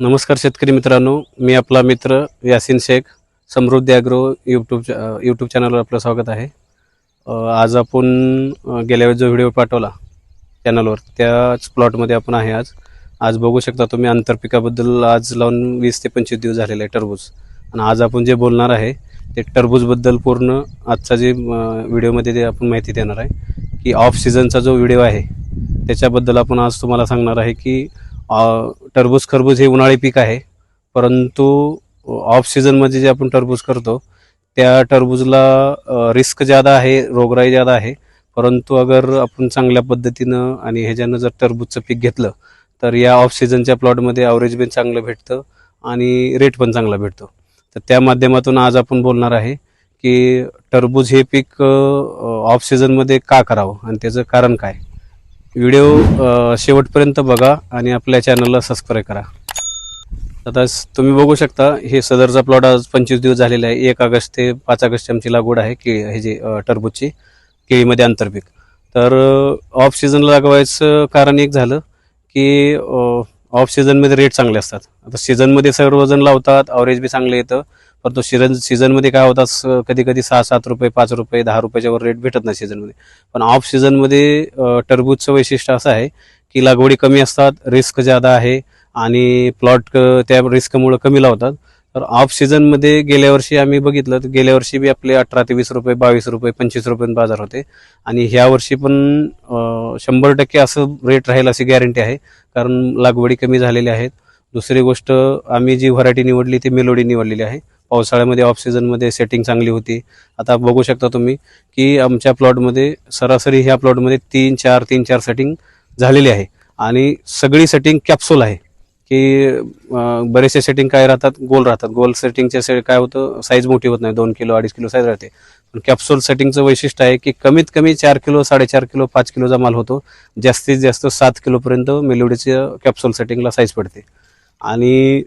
नमस्कार शेतकरी मित्रांनो मी आपला मित्र Yasin Shaikh Samruddhi agro YouTube YouTube चॅनलवर आपलं स्वागत आहे. आज आपण गेल्या वेळेस जो व्हिडिओ पाठवला चॅनलवर त्याच प्लॉटमध्ये आपण आहे आज. आज बघू शकता तुम्ही आंतरपिकाबद्दल आज लावून वीस ते पंचवीस दिवस झालेले आहे टरबूज. आणि आज आपण जे बोलणार आहे ते टरबूजबद्दल पूर्ण आजचा जे व्हिडिओमध्ये ते आपण माहिती देणार आहे की ऑफ सीझनचा जो व्हिडिओ आहे त्याच्याबद्दल आपण आज तुम्हाला सांगणार आहे की टरबूज खरबूज हे उन्हाळी पीक आहे. परंतु ऑफ सीझनमध्ये जे आपण टरबूज करतो त्या टरबूजला रिस्क ज्यादा आहे रोगराई ज्यादा आहे. परंतु अगर आपण चांगल्या पद्धतीनं आणि ह्याच्यानं जर टरबूजचं पीक घेतलं तर या ऑफ सीझनच्या प्लॉटमध्ये ॲव्हरेज पण चांगलं भेटतं आणि रेट पण चांगला भेटतो. तर त्या माध्यमातून आज आपण बोलणार आहे की टरबूज हे पीक ऑफ सीझनमध्ये का करावं आणि त्याचं कारण काय? व्हिडिओ शेवटपर्यंत बघा आणि आपल्या चॅनलला सबस्क्राईब करा. आता तुम्ही बघू शकता हे सदरचा प्लॉट आज पंचवीस दिवस झालेला आहे. एक ऑगस्ट ते पाच ऑगस्ट आमची लागवड आहे केळी हे जे टरबूजची केळीमध्ये आंतरपीक. तर ऑफ सीझनला लागवायचं कारण एक झालं की ऑफ सीझनमध्ये रेट चांगले असतात. आता सीझनमध्ये सर्वजण लावतात अवरेज बी चांगलं येतं. परंतु सीझन सीझनमध्ये काय होतात कधी कधी सहा सात रुपये पाच रुपये दहा रुपयाच्या वर रेट भेटत नाही सीझनमध्ये पण ऑफ सीझनमध्ये टरबूजचं वैशिष्ट्य असं आहे की लागवडी कमी असतात रिस्क ज्यादा आहे आणि प्लॉट त्या रिस्कमुळे कमी लावतात. तर ऑफ सीझनमध्ये गेल्या वर्षी आम्ही बघितलं तर गेल्या वर्षी बी आपले अठरा ते वीस रुपये बावीस रुपये पंचवीस रुपये बाजार होते. आणि ह्या वर्षी पण शंभर टक्के असं रेट राहील अशी गॅरंटी आहे कारण लागवडी कमी झालेल्या आहेत. दुसरी गोष्ट आम्ही जी व्हरायटी निवडली ती मेलोडी निवडलेली आहे. पावसाळ्यामध्ये ऑफ सीझनमध्ये सेटिंग चांगली होती. आता बघू शकता तुम्ही की आमच्या प्लॉटमध्ये सरासरी ह्या प्लॉटमध्ये तीन चार तीन चार सेटिंग झालेली आहे. आणि सगळी सेटिंग कॅप्सूल आहे. की बरेचसे सेटिंग काय राहतात? गोल राहतात. गोल सेटिंगच्या से काय होतं? साईज मोठी होत नाही. दोन किलो अडीच किलो साईज राहते. पण कॅप्सूल सेटिंगचं वैशिष्ट्य आहे की कमीत कमी चार किलो साडेचार किलो पाच किलोचा माल होतो. जास्तीत जास्त सात किलोपर्यंत मेलोडीच्या कॅप्सूल सेटिंगला साईज पडते. आणि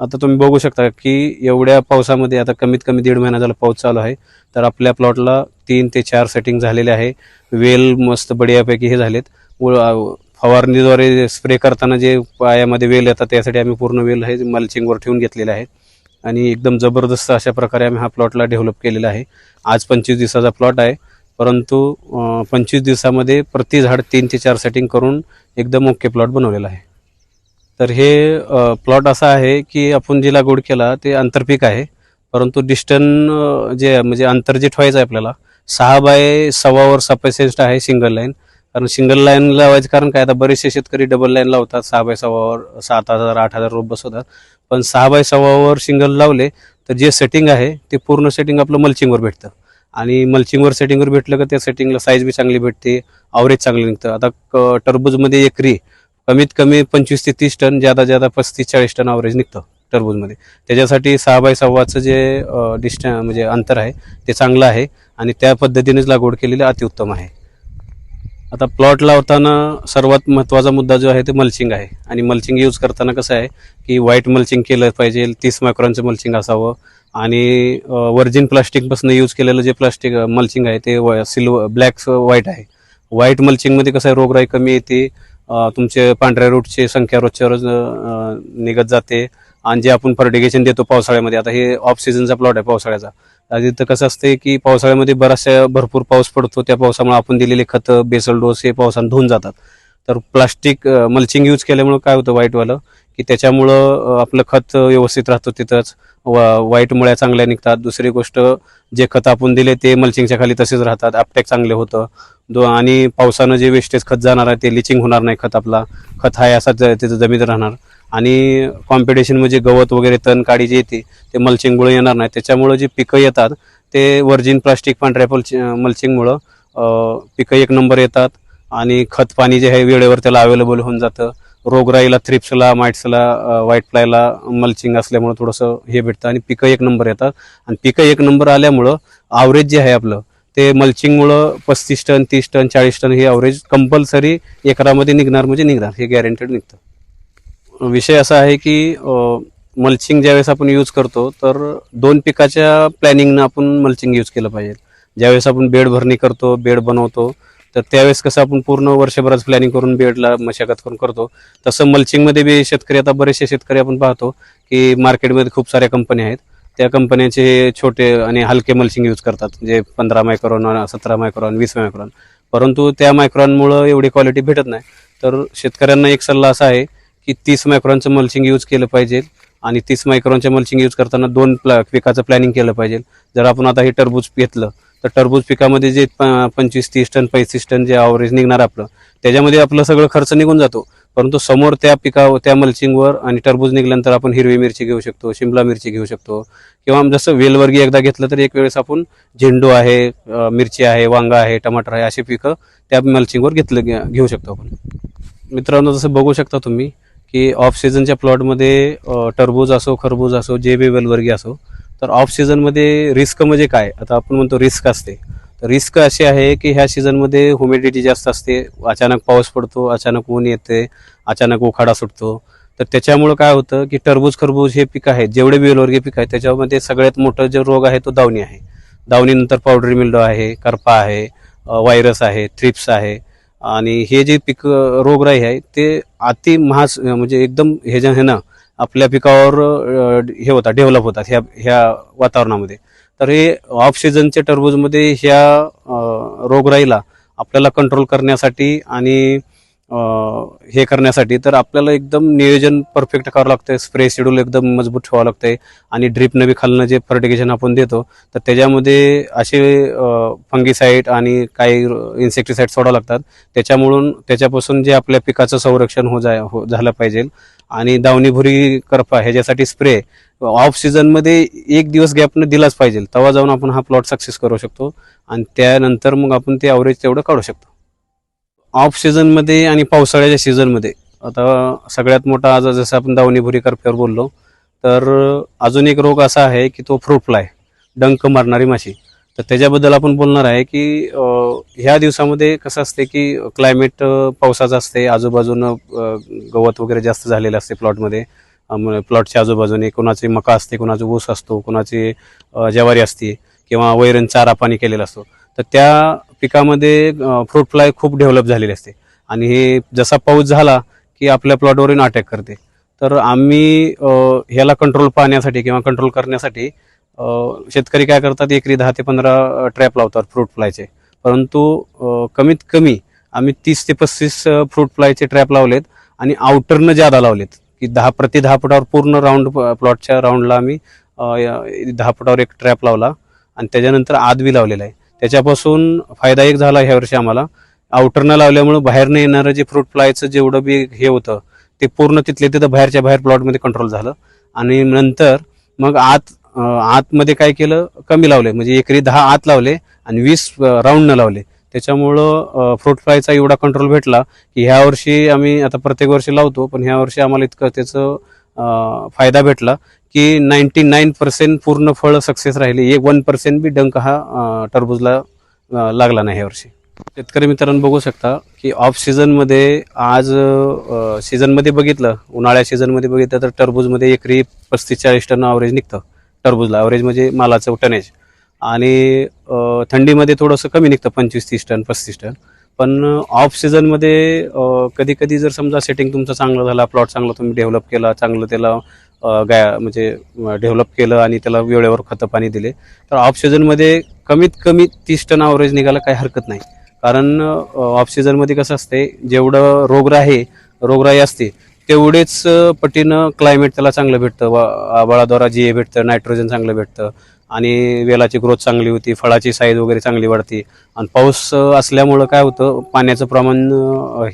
आता तुम्ही बघू शकता की एवढ्या पावसामध्ये आता कमीत कमी दीड महिना झाला पाऊस चालू आहे. तर आपल्या प्लॉटला तीन ते चार सेटिंग झालेले आहे. वेल मस्त बढियापैकी हे झालेत. व- फवारणीद्वारे स्प्रे करताना जे पायामध्ये वेल येतात त्यासाठी आम्ही पूर्ण वेल हे मल्चिंगवर ठेवून घेतलेले आहे. आणि एकदम जबरदस्त अशा प्रकारे आम्ही हा प्लॉटला डेव्हलप केलेला आहे. आज पंचवीस दिवसाचा प्लॉट आहे. परंतु पंचवीस दिवसामध्ये प्रति झाड तीन ते चार सेटिंग करून एकदम ओके प्लॉट बनवलेला आहे. तर हे प्लॉट असा आहे की आपण जी लागवड केला ते आंतरपीक आहे. परंतु डिस्टन जे म्हणजे अंतर जे ठेवायचं आहे आपल्याला सहा बाय सव्वावर सफिशियंट आहे सिंगल लाईन. कारण सिंगल लाईन लावायचं कारण काय? आता बरेचसे शेतकरी डबल लाईन लावतात. सहा बाय सव्वावर सात हजार आठ हजार रोप बसवतात. पण सहा बाय सव्वावर सिंगल लावले तर जे सेटिंग आहे ते पूर्ण सेटिंग आपलं मल्चिंगवर भेटतं. आणि मल्चिंगवर सेटिंगवर भेटलं का त्या सेटिंगला साईज बी चांगली भेटते आवरेज चांगलं निघतं. आता क- टरबूजमध्ये एकरी कमीत कमी पंचवीस ते तीस टन ज्यादा ज्यादा पस्तीस चाळीस टन अवरेज निघतं टरबूजमध्ये. त्याच्यासाठी सहा बाय सव्वाचं जे डिस्ट म्हणजे अंतर आहे ते चांगलं आहे आणि त्या पद्धतीनेच लागवड केलेली अतिउत्तम आहे. आता प्लॉट लावताना सर्वात महत्त्वाचा मुद्दा जो आहे ते मल्चिंग आहे. आणि मल्चिंग यूज करताना कसं आहे की व्हाईट मल्चिंग केलं पाहिजे तीस मायक्रॉनचं मल्चिंग असावं आणि वर्जिन प्लास्टिकपासून यूज केलेलं जे प्लास्टिक मल्चिंग आहे ते सिल्वर ब्लॅक व्हाईट आहे. व्हाईट मल्चिंगमध्ये कसं आहे रोगराई कमी येते तुमचे पांढऱ्या रूटची संख्या रोजच्या रोज निघत जाते. आणि जे आपण फर्टिगेशन देतो पावसाळ्यामध्ये आता हे ऑफ सीझनचा प्लॉट आहे पावसाळ्याचा. तिथं कसं असते की पावसाळ्यामध्ये बराचशा भरपूर पाऊस पडतो. त्या पावसामुळे आपण दिलेले खतं बेसल डोस हे पावसानं धुवून जातात. तर प्लास्टिक मल्चिंग यूज केल्यामुळं काय होतं वाईटवालं की त्याच्यामुळं आपलं खत व्यवस्थित राहतं तिथंच. वाईट मुळ्या चांगल्या निघतात. दुसरी गोष्ट जे खत आपण दिले ते मल्चिंगच्या खाली तसेच राहतात. आपटॅक चांगले होतं. दो आणि पावसानं जे वेस्टेज खत जाणार आहे ते लिचिंग होणार नाही खत आपला. खत हाय असा ज- तिथं जमीन राहणार. आणि कॉम्पिटिशन म्हणजे गवत वगैरे तण काडी जे येते ते मल्चिंगमुळे येणार नाही. त्याच्यामुळं जी पिकं येतात ते वर्जिन प्लास्टिक पांढऱ्या पलचि मल्चिंगमुळं पिकं एक नंबर येतात. आणि खत पाणी जे आहे वेळेवर त्याला अवेलेबल होऊन जातं. रोगराईला थ्रिप्सला माइट्सला व्हाईट फ्लायला मल्चिंग असल्यामुळं थोडंसं हे भेटतं आणि पिकं एक नंबर येतात. आणि पिकं एक नंबर आल्यामुळं आवरेज जे आहे आपलं ते मल्चिंगमुळं पस्तीस टन तीस टन चाळीस टन हे अवरेज कंपल्सरी एकरामध्ये निघणार म्हणजे निघणार हे गॅरंटेड निघतं. विषय असा आहे की मल्चिंग ज्यावेळेस आपण यूज करतो तर दोन पिकाच्या प्लॅनिंगनं आपण मल्चिंग यूज केलं पाहिजे. ज्यावेळेस आपण बेड भरणी करतो बेड बनवतो तर त्यावेळेस कसं आपण पूर्ण वर्षभराच प्लॅनिंग करून बेडला मशागत करून करतो. तसं मल्चिंगमध्ये बी शेतकरी आता बरेचसे शेतकरी आपण पाहतो की मार्केटमध्ये खूप साऱ्या कंपन्या आहेत. त्या कंपन्यांचे छोटे आणि हलके मल्चिंग यूज करतात. म्हणजे पंधरा मायक्रॉन सतरा मायक्रॉन वीस मायक्रॉन परंतु त्या मायक्रॉनमुळं एवढी क्वालिटी भेटत नाही. तर शेतकऱ्यांना एक सल्ला असा आहे की तीस मायक्रॉनचं मल्चिंग यूज केलं पाहिजे आणि तीस मायक्रॉनचं मल्चिंग यूज करताना दोन प्ला पिकाचं प्लॅनिंग केलं पाहिजे. जर आपण आता हे टरबूज घेतलं तर टरबूज पिकामध्ये जे प- पंचवीस तीस टन पस्तीस टन जे ॲव्हरेज निघणार आपलं त्याच्यामध्ये आपलं सगळं खर्च निघून जातो. परंतु समोर त्या पिकावर त्या मल्चिंगवर आणि टरबूज निघल्यानंतर आपण हिरवी मिरची घेऊ शकतो शिमला मिरची घेऊ शकतो. किंवा जसं वेलवर्गीय एकदा घेतलं तर एक वेळेस आपण झेंडू आहे मिरची आहे वांगा आहे टमाटर आहे अशी पिकं त्या मल्चिंगवर घेतलं घेऊ शकतो आपण. मित्रांनो जसं बघू शकता तुम्ही की ऑफ सीझनच्या प्लॉटमध्ये टरबूज असो खरबूज असो जे बी वेलवर्गीय असो तर ऑफ सीझनमध्ये रिस्क म्हणजे काय? आता आपण म्हणतो रिस्क असते. तर रिस्क अशी आहे की ह्या सीझनमध्ये ह्युमिडिटी जास्त असते अचानक पाऊस पडतो अचानक ऊन येते अचानक उखाडा सुटतो. तर त्याच्यामुळं काय होतं की टरबूज खरबूज हे पीक आहे जेवढे बी पीक आहे त्याच्यामध्ये सगळ्यात मोठं जे रोग आहे तो दावणी आहे. दावणीनंतर पावडरी मिल्डो आहे करपा आहे व्हायरस आहे थ्रिप्स आहे. आणि हे जे पीक रोगराई आहे ते अति महास म्हणजे एकदम हे जे आहे ना आपल्या पिकावर हे होतात डेव्हलप होतात ह्या ह्या वातावरणामध्ये. तर हे ऑफ सीझनच्या टरबूजमध्ये ह्या रोगराईला आपल्याला कंट्रोल करण्यासाठी आणि हे करण्यासाठी तर आपल्याला एकदम नियोजन परफेक्ट करावं लागतं स्प्रे शेड्यूल एकदम मजबूत ठेवावं लागतंय आणि ड्रिपनं बी खालनं जे फर्टिगेशन आपण देतो तर त्याच्यामध्ये असे फंगिसाईड आणि काही इन्सेक्टिसाईड सोडावं लागतात. त्याच्यामुळून त्याच्यापासून जे आपल्या पिकाचं संरक्षण हो जाय हो झालं पाहिजे. आणि दावणी भुरी करपा ह्याच्यासाठी स्प्रे ऑफ सीझनमध्ये एक दिवस गॅपनं दिलाच पाहिजे. तेव्हा जाऊन आपण हा प्लॉट सक्सेस करू शकतो. आणि त्यानंतर मग आपण ते अवरेज तेवढं काढू शकतो. ऑफ सीझनमध्ये आणि पावसाळ्याच्या सीझनमध्ये आता सगळ्यात मोठा आज जसं आपण दावणी भुरी करप्यावर बोललो तर अजून एक रोग असा आहे की तो फ्रूट फ्लाय डंक मारणारी माशी. तर त्याच्याबद्दल आपण बोलणार आहे की ह्या दिवसामध्ये कसं असते की क्लायमेट पावसाचं असते आजूबाजूनं गवत वगैरे जास्त झालेलं असते प्लॉटमध्ये प्लॉटच्या आजूबाजूने कोणाचे मका असते कोणाचा ऊस असतो कोणाची ज्वारी असते किंवा वैरण चारा पाणी केलेला असतो. तर त्या पिकामध्ये फ्रूट फ्लाय खूप डेव्हलप झालेली असते. आणि हे जसा पाऊस झाला की आपल्या प्लॉटवरून अटॅक करते. तर आम्ही ह्याला कंट्रोल पाहण्यासाठी किंवा कंट्रोल करण्यासाठी शेतकरी काय करतात एकरी दहा ते पंधरा ट्रॅप लावतात फ्रूट फ्लायचे परंतु कमीत कमी आम्ही तीस ते पस्तीस फ्रूट फ्लायचे ट्रॅप लावलेत आणि आउटरनं ज्यादा लावलेत. की दहा प्रति दहा फुटावर पूर्ण राऊंड प्लॉटच्या राऊंडला आम्ही दहा फुटावर एक ट्रॅप लावला आणि त्याच्यानंतर आद बी लावलेला आहे. त्याच्यापासून फायदा एक झाला ह्या वर्षी आम्हाला. आउटरनं लावल्यामुळे बाहेरनं येणारं जे फ्रूट फ्लायचं जेवढं बी हे होतं ते पूर्ण तिथले तिथं बाहेरच्या बाहेर प्लॉटमध्ये कंट्रोल झालं. आणि नंतर मग आत आतमध्ये काय केलं? कमी लावले. म्हणजे एकरी दहा आत लावले आणि वीस राऊंडनं लावले. त्याच्यामुळं फ्रूट फ्लायचा एवढा कंट्रोल भेटला की ह्या वर्षी आम्ही आता प्रत्येक वर्षी लावतो पण ह्या वर्षी आम्हाला इतकं त्याचं फायदा भेटला की नाईन्टी नाईन पर्सेंट पूर्ण फळ सक्सेस राहिले. एक वन पर्सेंट बी डंक हा टरबूजला लागला नाही ह्या वर्षी. शेतकरी मित्रांनो बघू शकता की ऑफ सीझनमध्ये आज सीझनमध्ये बघितलं उन्हाळ्या सीझनमध्ये बघितलं तर टरबूजमध्ये एकरी पस्तीस चाळीस टन अवरेज निघतं. टरबूजला ॲव्हरेज म्हणजे मालाचं टनेज आणि थंडीमध्ये थोडंसं कमी निघतं पंचवीस तीस टन पस्तीस टन. पण ऑफ सीझनमध्ये कधी कधी जर समजा सेटिंग तुमचं चांगलं झाला प्लॉट चांगला तुम्ही डेव्हलप केला चांगलं त्याला गाय म्हणजे डेव्हलप केलं आणि त्याला वेळेवर खतं पाणी दिले तर ऑफ सीझनमध्ये कमीत कमी तीस टन ॲव्हरेज निघायला काही हरकत नाही. कारण ऑफ सीझनमध्ये कसं असते जेवढं रोगराई रोगराई असते तेवढेच पटीनं क्लायमेट त्याला चांगलं भेटतं. आबाळाद्वारा जी भेटतं नायट्रोजन चांगलं भेटतं. आणि वेलाची ग्रोथ चांगली होती फळाची साईज वगैरे चांगली वाढते. आणि पाऊस असल्यामुळं काय होतं पाण्याचं प्रमाण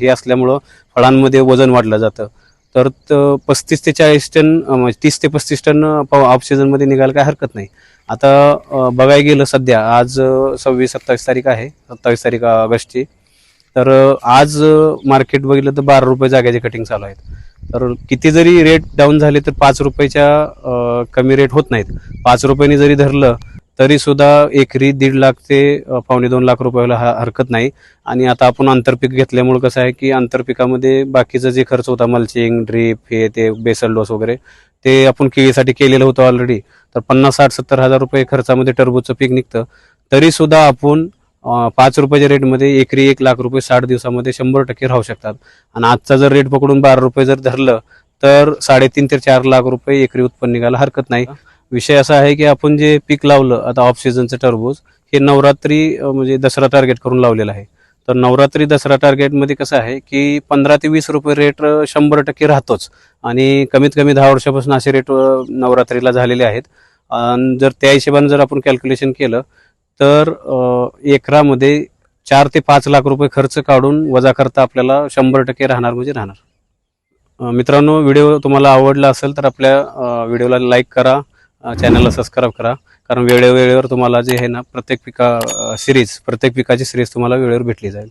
हे असल्यामुळं फळांमध्ये वजन वाढलं जातं. तर पस्तीस ते चाळीस टन म्हणजे तीस ते पस्तीस टन ऑफ सीझनमध्ये निघायला काय हरकत नाही. आता बघायला गेलं सध्या आज सव्वीस सत्तावीस तारीख आहे सत्तावीस तारीख ऑगस्टची. तर आज मार्केट बघितलं तर बारा रुपये जाग्याचे कटिंग चालू आहेत. तर किती जरी रेट डाऊन झाले तर पाच रुपयाच्या कमी रेट होत नाहीत. पाच रुपयांनी जरी धरलं तरी सुद्धा एकरी दीड लाख ते पावणे दोन लाख रुपयाला हा हरकत नाही. आणि आता आपण आंतरपीक घेतल्यामुळे कसं आहे की आंतरपिकामध्ये बाकीचा जे खर्च होता मल्चिंग ड्रीप हे ते बेसल डोस वगैरे ते आपण केळीसाठी केलेलं होतं ऑलरेडी तर पन्नास साठ सत्तर हजार रुपये खर्चामध्ये टरबूजचं पीक निघतं. तरी सुद्धा आपण पाच रुपयाच्या रेटमध्ये एकरी एक लाख रुपये साठ दिवसामध्ये शंभर टक्के राहू शकतात. आणि आजचा जर रेट पकडून बारा रुपये जर धरलं तर साडेतीन ते चार लाख रुपये एकरी उत्पन्न निघायला हरकत नाही. विषय असा आहे की आपण जे पीक लावलं आता ऑफ सीझनचं टरबूज हे नवरात्री म्हणजे दसरा टार्गेट करून लावलेलं आहे. तर नवरात्री दसरा टार्गेटमध्ये कसं आहे की पंधरा ते वीस रुपये रेट शंभर टक्के राहतोच. आणि कमीत कमी दहा वर्षापासून असे रेट नवरात्रीला झालेले आहेत. आणि जर त्या हिशोबाने जर आपण कॅल्क्युलेशन केलं तर एकरामध्ये चार ते पाच लाख रुपये खर्च काढून वजा करता आपल्याला शंभर टक्के राहणार म्हणजे राहणार. मित्रांनो व्हिडिओ तुम्हाला आवडला असेल तर आपल्या व्हिडिओला लाईक करा चॅनलला सबस्क्राईब करा. कारण वेळेवेळेवर तुम्हाला जे आहे ना प्रत्येक पिका सिरीज प्रत्येक पिकाची सिरीज तुम्हाला वेळेवर भेटली जाईल.